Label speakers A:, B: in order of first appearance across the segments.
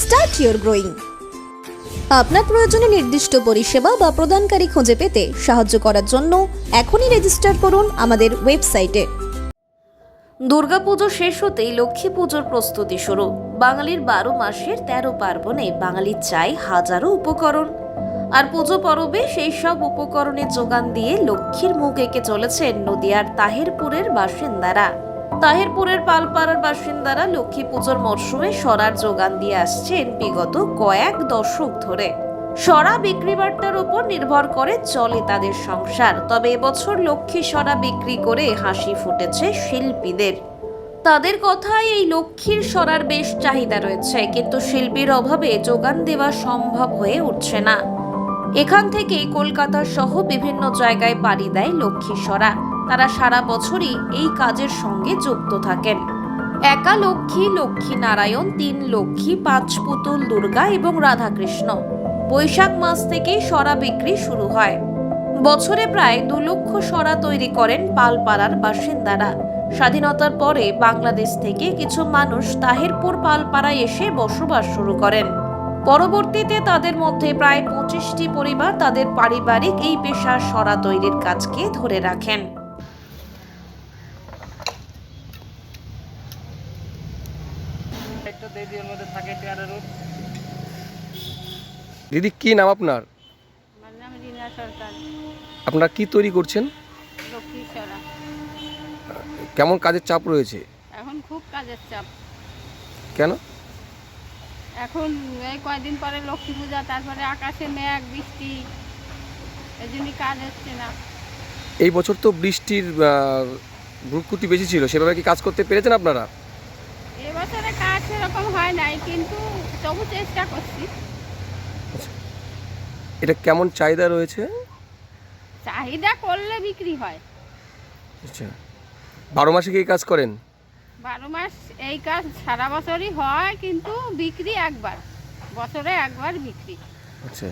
A: start your growing আপনার প্রয়োজনে নির্দিষ্ট পরিষেবা বা প্রদানকারী খুঁজে পেতে সাহায্য করার জন্য এখনই রেজিস্টার করুন আমাদের ওয়েবসাইটে দুর্গাপুজো শেষ হতেই লক্ষ্মী পুজোর প্রস্তুতি শুরু। বাঙালির বারো মাসের তেরো পার্বণে বাঙালির চাই হাজারো উপকরণ। আর পুজো পরবে সেই সব উপকরণের যোগান দিয়ে লক্ষ্মীর মুখ এঁকে চলেছেন নদিয়ার তাহেরপুরের বাসিন্দারা। তাহেরপুরের পালপাড়ার বাসিন্দারা লক্ষ্মী পুজোর মরশুমে সরার যোগান দিয়ে আসছেন বিগত কয়েক দশক ধরে। সরা বিক্রি বার্তার উপর নির্ভর করে চলে তাদের সংসার। তবে এবছর লক্ষ্মী সরা বিক্রি করে হাসি ফুটেছে শিল্পীদের। তাদের কথায় এই লক্ষ্মীর সরার বেশ চাহিদা রয়েছে, কিন্তু শিল্পীর অভাবে যোগান দেওয়া সম্ভব হয়ে উঠছে না। এখান থেকে কলকাতা সহ বিভিন্ন জায়গায় পাড়ি দেয় লক্ষ্মী সরা। তারা সারা বছরই এই কাজের সঙ্গে যুক্ত থাকেন। একা লক্ষ্মী লক্ষ্মী নারায়ণ, তিন লক্ষ্মী, পাঁচ পুতুল, দুর্গা এবং রাধাকৃষ্ণ। বৈশাখ মাস থেকেই সরা বিক্রি শুরু হয়। বছরে প্রায় দু লক্ষ সরা তৈরি করেন পালপাড়ার বাসিন্দারা। স্বাধীনতার পরে বাংলাদেশ থেকে কিছু মানুষ তাহিরপুর পালপাড়ায় এসে বসবাস শুরু করেন। পরবর্তীতে তাদের মধ্যে প্রায় পঁচিশটি পরিবার তাদের পারিবারিক এই পেশা সরা তৈরির কাজকে ধরে রাখেন।
B: একটু দেরি এর মধ্যে থাকে
C: দিদি কি নাম আপনার?
D: আমার নাম রিনা সরকার।
C: আপনারা কি তৈরি করছেন?
D: লক্ষ্মীছড়া
C: কেমন কাজের চাপ রয়েছে?
D: এখন খুব কাজের চাপ।
C: কেন?
D: এখন এই কয়দিন পরে লক্ষ্মী পূজা তারপরে আকাশে মেঘ বৃষ্টি এই কাজ হচ্ছে না।
C: এই বছর তো বৃষ্টির ভ্রুকুটি বেশি ছিল। সেভাবে কি কাজ করতে পেরেছেন আপনারা?
D: এবছরে কাজ সেরকম হয় নাই কিন্তু তবু চেষ্টা করছি।
C: এটা কেমন চাহিদা রয়েছে?
D: চাহিদা করলে বিক্রি হয়।
C: আচ্ছা বারো মাসে কি কাজ করেন?
D: বারো মাস এই কাজ সারা বছরই হয় কিন্তু বিক্রি একবার বছরে একবার বিক্রি।
C: আচ্ছা।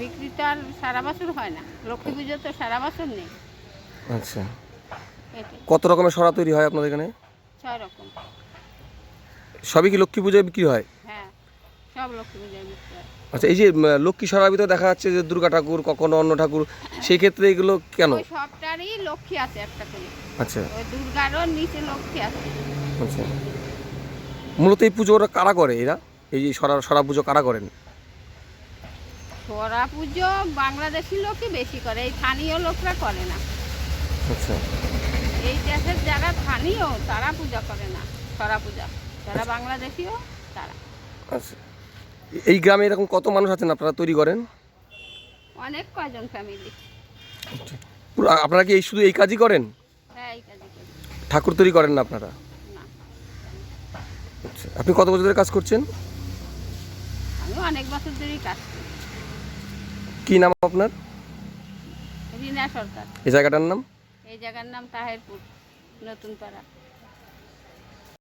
D: বিক্রি তো আর সারা বছর হয় না লক্ষ্মী পুজো তো সারা বছর নেই।
C: আচ্ছা। কত রকমের সরা তৈরি হয় আপনাদের এখানে?
D: ছয় রকম।
C: সবই কি লক্ষ্মী পুজোয় বিক্রি হয়?
D: হ্যাঁ সব লক্ষ্মী পূজায় বিক্রি হয়।
C: আচ্ছা এই যে লক্ষ্মী সরার ভিতরে দেখা যাচ্ছে যে দুর্গা ঠাকুর কখনো অন্য ঠাকুর সেই ক্ষেত্রে এগুলো কেন?
D: ওই সবটারই লক্ষ্মী আছে একটা করে।
C: আচ্ছা।
D: ওই দুর্গারও নিচে লক্ষ্মী আছে।
C: আচ্ছা। মূলত এই পুজোটা কারা করে এরা? এই যে সরা সরা পুজো কারা করেন?
D: সরা পুজো বাংলাদেশি লোকই বেশি করে এই স্থানীয় লোকরা করে না।
C: আচ্ছা।
D: এই দেশের যারা স্থানীয় তারা পূজা করে না সরা পূজা। যারা বাংলাদেশিও তারা।
C: আচ্ছা। এই গ্রামে এরকম কত মানুষ আছেন আপনারা তৈরি করেন?
D: অনেক কয়জন ফ্যামিলি
C: আপনারা কি এই শুধু এই কাজই করেন?
D: হ্যাঁ এই কাজই করি।
C: ঠাকুর তৈরি করেন না আপনারা? আচ্ছা। আপনি কত বছর ধরে কাজ করছেন?
D: আমি অনেক বছর ধরেই কাজ করি।
C: কি নাম আপনার?
D: রিনা সরকার।
C: এই জায়গাটার নাম?
D: এই জায়গার নাম তাহেরপুর নতুন পাড়া